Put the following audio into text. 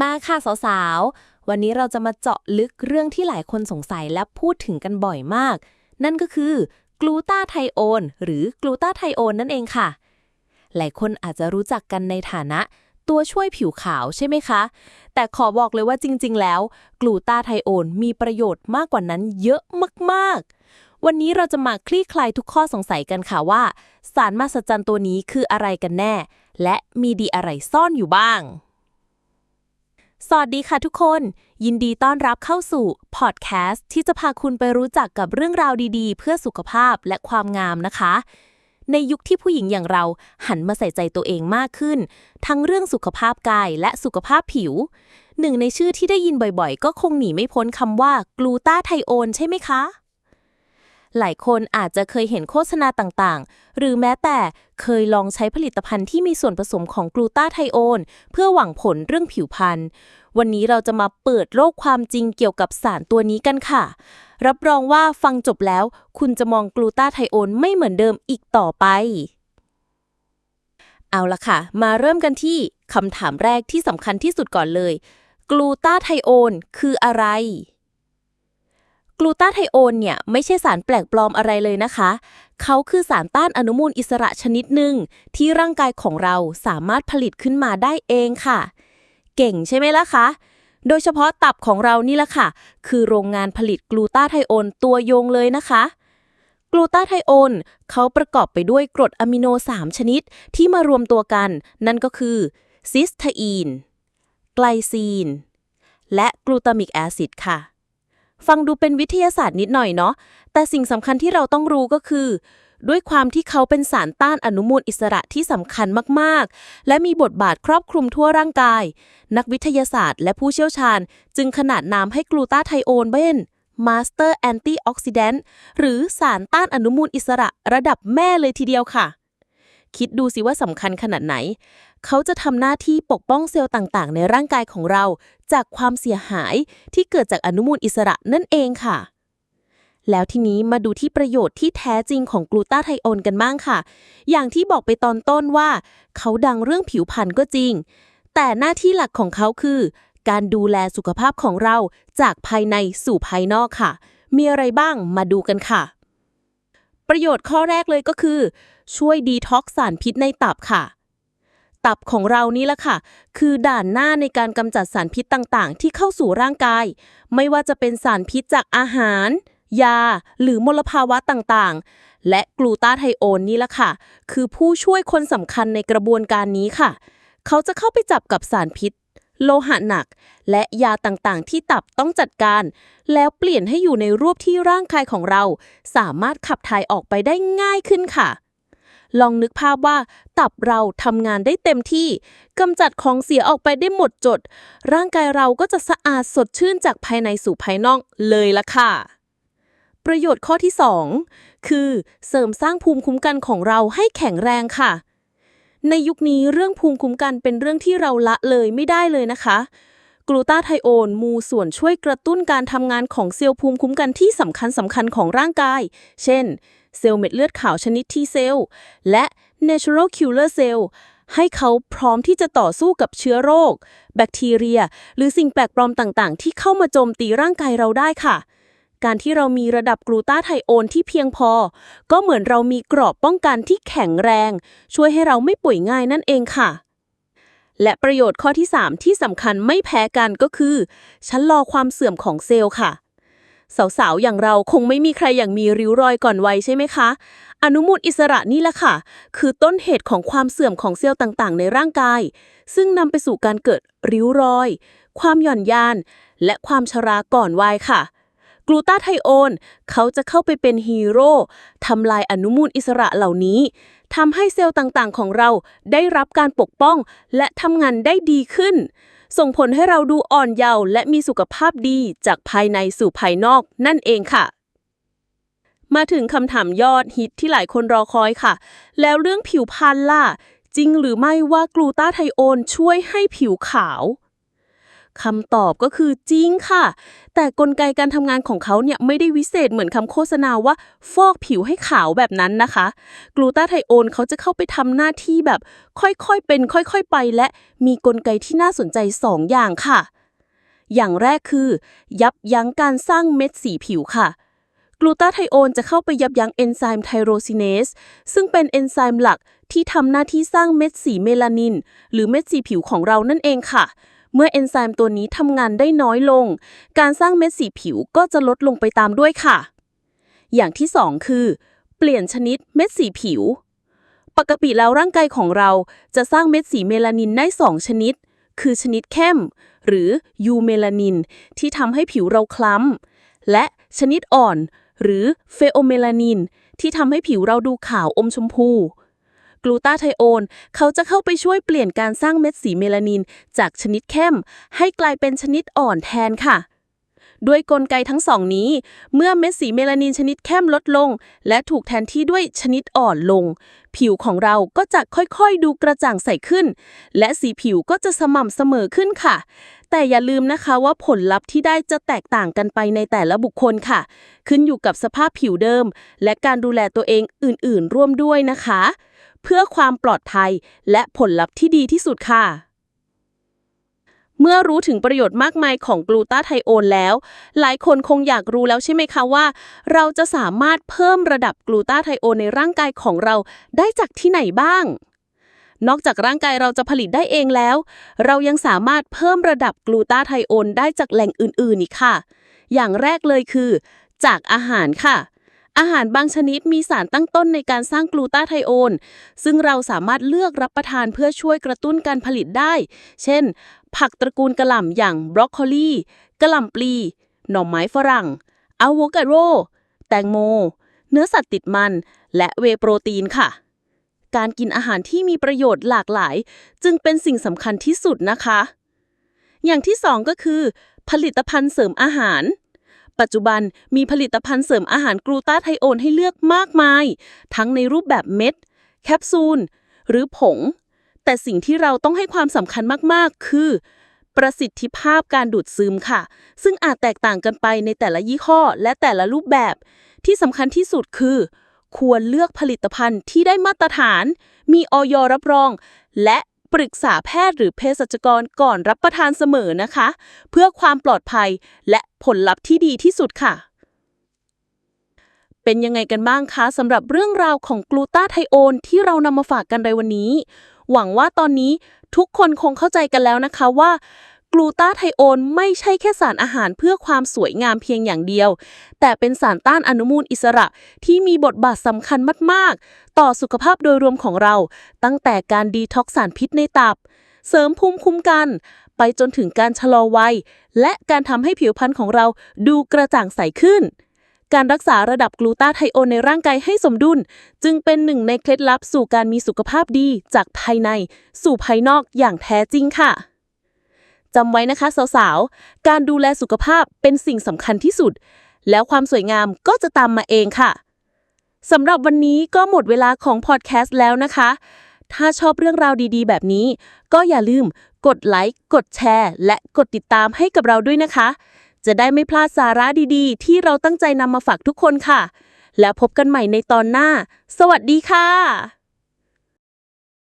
มาค่ะสาวๆ วันนี้เราจะมาเจาะลึกเรื่องที่หลายคนสงสัยและพูดถึงกันบ่อยมาก นั่นก็คือกลูตาไทโอนหรือกลูตาไทโอนนั่นเองค่ะ หลายคนอาจจะรู้จักกันในฐานะ ตัวช่วยผิวขาวใช่ไหมคะ แต่ขอบอกเลยว่าจริงๆ แล้ว กลูตาไทโอนมีประโยชน์มากกว่านั้นเยอะมากๆ วันนี้เราจะมาคลี่คลายทุกข้อสงสัยกันค่ะว่า สารมหัศจรรย์ตัวนี้คืออะไรกันแน่ และมีดีอะไรซ่อนอยู่บ้าง สวัสดีค่ะทุกคน ยินดีต้อนรับเข้าสู่พอดแคสต์ที่จะพาคุณไปรู้จักกับเรื่องราวดีๆ เพื่อสุขภาพและความงามนะคะ ในยุคที่ผู้หญิงอย่างเราหันมาใส่ใจตัวเองมากขึ้น ทั้งเรื่องสุขภาพกายและสุขภาพผิว หนึ่งในชื่อที่ได้ยินบ่อยๆ ก็คงหนีไม่พ้นคำว่า กลูตาไทโอนใช่ไหมคะ หลายคนอาจจะเคยเห็นโฆษณาต่างๆ หรือแม้แต่เคยลองใช้ผลิตภัณฑ์ที่มีส่วนผสมของกลูตาไทโอน เพื่อหวังผลเรื่องผิวพรรณ วันนี้เราจะมาเปิดโลกความจริงเกี่ยวกับสารตัวนี้กันค่ะ รับรองว่าฟังจบแล้ว คุณจะมองกลูตาไทโอนไม่เหมือนเดิมอีกต่อไป เอาละค่ะ มาเริ่มกันที่คำถามแรกที่สำคัญที่สุดก่อนเลย กลูตาไทโอนคืออะไร กลูตาไทโอนเนี่ยไม่ใช่สารแปลกปลอมอะไรเลยนะคะ เขาคือสารต้านอนุมูลอิสระชนิดหนึ่งที่ร่างกายของเราสามารถผลิตขึ้นมาได้เองค่ะ เก่งใช่ไหมล่ะคะ โดยเฉพาะตับของเรานี่แหละค่ะ คือโรงงานผลิตกลูตาไทโอนตัวยงเลยนะคะ กลูตาไทโอนเขาประกอบไปด้วยกรดอะมิโน 3 ชนิดที่มารวมตัวกัน นั่นก็คือซิสไทอีน ไกลซีน และกลูตามิกแอซิดค่ะ ฟังดูเป็นวิทยาศาสตร์นิดหน่อยเนาะ แต่สิ่งสำคัญที่เราต้องรู้ก็คือ ด้วยความที่เขาเป็นสารต้านอนุมูลอิสระที่สำคัญมาก ๆ และมีบทบาทครอบคลุมทั่วร่างกาย นักวิทยาศาสตร์และผู้เชี่ยวชาญ จึงขนาดนามให้กลูตาไทโอนเป็น Master Antioxidant หรือสารต้านอนุมูลอิสระระดับแม่เลยทีเดียวค่ะ คิดดูสิว่าสำคัญขนาดไหน เขาจะทำหน้าที่ปกป้องเซลล์ต่างๆ ในร่างกายของเรา จากความเสียหายที่เกิดจากอนุมูลอิสระนั่นเองค่ะ แล้วทีนี้มาดูที่ประโยชน์ที่แท้จริงของกลูตาไทโอนกันบ้างค่ะ อย่างที่บอกไปตอนต้นว่า เขาดังเรื่องผิวพรรณก็จริง แต่หน้าที่หลักของเขาคือ การดูแลสุขภาพของเราจากภายในสู่ภายนอกค่ะ มีอะไรบ้างมาดูกันค่ะ ประโยชน์ข้อแรกเลยก็คือ ช่วยดีท็อกซ์สารพิษในตับค่ะ ตับของเรานี่แหละค่ะ คือด่านหน้าในการกำจัดสารพิษต่างๆ ที่เข้าสู่ร่างกาย ไม่ว่าจะเป็นสารพิษจากอาหาร ยา หรือมลภาวะต่างๆ และกลูตาไทโอนนี่แหละค่ะ คือผู้ช่วยคนสำคัญในกระบวนการนี้ค่ะ เขาจะเข้าไปจับกับสารพิษ โลหะหนัก และยาต่างๆ ที่ตับต้องจัดการ แล้วเปลี่ยนให้อยู่ในรูปที่ร่างกายของเรา สามารถขับถ่ายออกไปได้ง่ายขึ้นค่ะ ลองนึกภาพว่า ตับเราทำงานได้เต็มที่กำจัดของเสียออกไปได้หมดจด ร่างกายเราก็จะสะอาดสดชื่นจากภายในสู่ภายนอกเลยละค่ะประโยชน์ข้อที่ 2 คือ เสริมสร้างภูมิคุ้มกันของเราให้แข็งแรงค่ะ ในยุคนี้เรื่องภูมิคุ้มกันเป็นเรื่องที่เราละเลยไม่ได้เลยนะคะ กลูตาไทโอนมูส่วนช่วยกระตุ้นการทำงานของเซลล์ภูมิคุ้มกันที่สำคัญสำคัญของร่างกาย เช่น เซลล์เม็ดเลือดขาวชนิด T เซลล์และ Natural Killer Cell ให้เขาพร้อมที่จะต่อสู้กับเชื้อโรค แบคทีเรีย หรือสิ่งแปลกปลอมต่างๆ ที่เข้ามาโจมตีร่างกายเราได้ค่ะ การที่เรามีระดับกลูตาไทโอนที่เพียงพอ ก็เหมือนเรามีเกราะป้องกันที่แข็งแรง ช่วยให้เราไม่ป่วยง่ายนั่นเองค่ะ และประโยชน์ข้อที่ 3 ที่สำคัญไม่แพ้กันก็คือชะลอความเสื่อมของเซลล์ค่ะ สาวๆ อย่างเราคงไม่มีใครอย่างมีริ้วรอยก่อนวัยใช่ไหมคะ อนุมูลอิสระนี่แหละค่ะ คือต้นเหตุของความเสื่อมของเซลล์ต่างๆ ในร่างกาย ซึ่งนำไปสู่การเกิดริ้วรอย ความหย่อนยาน และความชราก่อนวัยค่ะ กลูตาไทโอน เขาจะเข้าไปเป็นฮีโร่ทำลายอนุมูลอิสระเหล่านี้ทำให้เซลล์ต่างๆ ของเราได้รับการปกป้อง และทำงานได้ดีขึ้น ส่งผลให้เราดูอ่อนเยาว์และมีสุขภาพดีจากภายในสู่ภายนอกนั่นเองค่ะ มาถึงคำถามยอดฮิตที่หลายคนรอคอยค่ะ แล้วเรื่องผิวพรรณล่ะ จริงหรือไม่ว่ากลูตาไทโอนช่วยให้ผิวขาว คำตอบก็คือจริงค่ะ แต่กลไกการทำงานของเขาเนี่ยไม่ได้วิเศษเหมือนคำโฆษณาว่า ฟอกผิวให้ขาวแบบนั้นนะคะ กลูตาไทโอนเขาจะเข้าไปทำหน้าที่แบบ ค่อยๆเป็น ค่อยๆไป และมีกลไกที่น่าสนใจ 2 อย่างค่ะ อย่างแรกคือ ยับยั้งการสร้างเม็ดสีผิวค่ะกลูตาไทโอนจะเข้าไปยับยั้งเอนไซม์ไทโรซินเนสซึ่งเป็นเอนไซม์หลักที่ทำหน้าที่สร้างเม็ดสีเมลานิน หรือเม็ดสีผิวของเรานั่นเองค่ะ เมื่อเอนไซม์ตัวนี้ทำงานได้น้อยลง การสร้างเม็ดสีผิวก็จะลดลงไปตามด้วยค่ะ อย่างที่ 2 คือ เปลี่ยนชนิดเม็ดสีผิว ปกติแล้วร่างกายของเราจะสร้างเม็ดสีเมลานินได้ 2 ชนิด คือชนิดเข้ม หรือยูเมลานิน ที่ทำให้ผิวเราคล้ำ และชนิดอ่อน หรือเฟโอเมลานิน ที่ทำให้ผิวเราดูขาวอมชมพู กลูตาไทโอน เขาจะเข้าไปช่วยเปลี่ยนการสร้างเม็ดสีเมลานิน จากชนิดเข้ม ให้กลายเป็นชนิดอ่อนแทนค่ะ ด้วยกลไกทั้งสองนี้ เมื่อเม็ดสีเมลานินชนิดเข้มลดลง และถูกแทนที่ด้วยชนิดอ่อนลง ผิวของเราก็จะค่อยๆดูกระจ่างใสขึ้น และสีผิวก็จะสม่ำเสมอขึ้นค่ะ แต่อย่าลืมนะคะว่าผลลัพธ์ที่ได้จะแตกต่างกันไปในแต่ละบุคคลค่ะ ขึ้นอยู่กับสภาพผิวเดิม และการดูแลตัวเองอื่นๆ ร่วมด้วยนะคะ เพื่อความปลอดภัยและผลลัพธ์ที่ดีที่สุดค่ะ เมื่อรู้ถึงประโยชน์มากมายของกลูตาไทโอนแล้ว หลายคนคงอยากรู้แล้วใช่ไหมคะว่า เราจะสามารถเพิ่มระดับกลูตาไทโอนในร่างกายของเราได้จากที่ไหนบ้าง นอกจากร่างกายเราจะผลิตได้เองแล้ว เรายังสามารถเพิ่มระดับกลูตาไทโอนได้จากแหล่งอื่นๆอีกค่ะ อย่างแรกเลยคือ จากอาหารค่ะ อาหารบางชนิดมีสารตั้งต้นในการสร้างกลูตาไทโอน ซึ่งเราสามารถเลือกรับประทานเพื่อช่วยกระตุ้นการผลิตได้ เช่น ผักตระกูลกระหล่ำอย่างบรอกโคลีกระหล่ำปลี หน่อไม้ฝรั่งอะโวคาโด แตงโม เนื้อสัตว์ติดมัน และเวโปรตีนค่ะ การกินอาหารที่มีประโยชน์หลากหลาย จึงเป็นสิ่งสำคัญที่สุดนะคะ อย่างที่สองก็คือ ผลิตภัณฑ์เสริมอาหาร ปัจจุบันมีผลิตภัณฑ์เสริมอาหารกลูตาไทโอนให้เลือกมากมาย ทั้งในรูปแบบเม็ด แคปซูล หรือผง แต่สิ่งที่เราต้องให้ความสำคัญมาก ๆ คือ ประสิทธิภาพการดูดซึมค่ะ ซึ่งอาจแตกต่างกันไปในแต่ละยี่ห้อ และแต่ละรูปแบบ ที่สำคัญที่สุดคือ ควรเลือกผลิตภัณฑ์ที่ได้มาตรฐาน มีออยรับรอง และ ปรึกษาแพทย์หรือเภสัชกรก่อนรับประทานเสมอนะคะ เพื่อความปลอดภัยและผลลัพธ์ที่ดีที่สุดค่ะ เป็นยังไงกันบ้างคะสำหรับเรื่องราวของกลูตาไทโอนที่เรานำมาฝากกันในวันนี้ หวังว่าตอนนี้ทุกคนคงเข้าใจกันแล้วนะคะว่า กลูตาไทโอนไม่ใช่แค่สารอาหารเพื่อความสวยงามเพียงอย่างเดียว แต่เป็นสารต้านอนุมูลอิสระที่มีบทบาทสำคัญมาก ๆ ต่อสุขภาพโดยรวมของเรา ตั้งแต่การดีท็อกสารพิษในตับ เสริมภูมิคุ้มกัน ไปจนถึงการชะลอวัย และการทำให้ผิวพรรณของเราดูกระจ่างใสขึ้นการรักษาระดับกลูตาไทโอนในร่างกายให้สมดุล จึงเป็นหนึ่งในเคล็ดลับสู่การมีสุขภาพดีจากภายใน สู่ภายนอกอย่างแท้จริงค่ะ จำไว้นะคะสาวๆ การดูแลสุขภาพเป็นสิ่งสำคัญที่สุด แล้วความสวยงามก็จะตามมาเองค่ะสำหรับวันนี้ก็หมดเวลาของพอดแคสต์แล้วนะคะ ถ้าชอบเรื่องราวดีๆ แบบนี้ ก็อย่าลืมกดไลค์ กดแชร์ และกดติดตามให้กับเราด้วยนะคะ จะได้ไม่พลาดสาระดีๆ ที่เราตั้งใจนำมาฝากทุกคนค่ะ แล้วพบกันใหม่ในตอนหน้า สวัสดีค่ะ